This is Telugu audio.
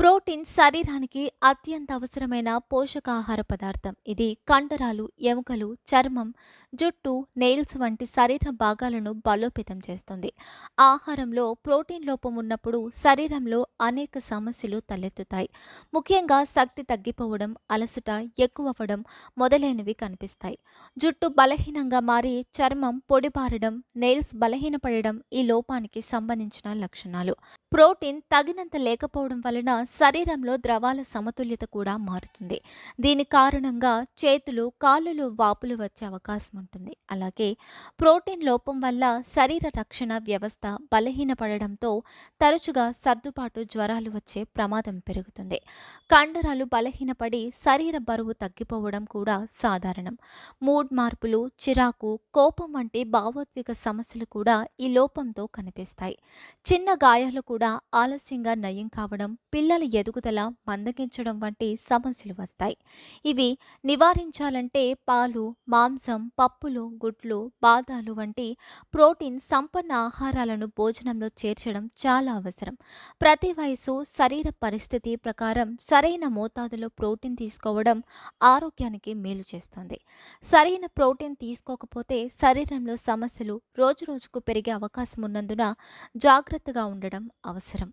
ప్రోటీన్ శరీరానికి అత్యంత అవసరమైన పోషకాహార పదార్థం. ఇది కండరాలు ఎముకలు చర్మం జుట్టు నెయిల్స్ వంటి శరీర భాగాలను బలోపేతం చేస్తుంది. ఆహారంలో ప్రోటీన్ లోపం ఉన్నప్పుడు శరీరంలో అనేక సమస్యలు తలెత్తుతాయి. ముఖ్యంగా శక్తి తగ్గిపోవడం అలసట ఎక్కువవ్వడం మొదలైనవి కనిపిస్తాయి. జుట్టు బలహీనంగా మారి చర్మం పొడిబారడం నెయిల్స్ బలహీనపడడం ఈ లోపానికి సంబంధించిన లక్షణాలు. ప్రోటీన్ తగినంత లేకపోవడం వలన శరీరంలో ద్రవాల సమతుల్యత కూడా మారుతుంది. దీని కారణంగా చేతులు కాళ్ళలో వాపులు వచ్చే అవకాశం ఉంటుంది. అలాగే ప్రోటీన్ లోపం వల్ల శరీర రక్షణ వ్యవస్థ బలహీనపడడంతో తరచుగా సర్దుబాటు జ్వరాలు వచ్చే ప్రమాదం పెరుగుతుంది. కండరాలు బలహీనపడి శరీర బరువు తగ్గిపోవడం కూడా సాధారణం. మూడ్ మార్పులు చిరాకు కోపం వంటి భావోద్వేగ సమస్యలు కూడా ఈ లోపంతో కనిపిస్తాయి. చిన్న గాయాలు కూడా ఆలస్యంగా నయం కావడం పిల్ల పిల్లల ఎదుగుదల మందగించడం వంటి సమస్యలు వస్తాయి. ఇవి నివారించాలంటే పాలు మాంసం పప్పులు గుడ్లు బాదాలు వంటి ప్రోటీన్ సంపన్న ఆహారాలను భోజనంలో చేర్చడం చాలా అవసరం. ప్రతి వయసు శరీర పరిస్థితి ప్రకారం సరైన మోతాదులో ప్రోటీన్ తీసుకోవడం ఆరోగ్యానికి మేలు చేస్తుంది. సరైన ప్రోటీన్ తీసుకోకపోతే శరీరంలో సమస్యలు రోజురోజుకు పెరిగే అవకాశం ఉన్నందున జాగ్రత్తగా ఉండడం అవసరం.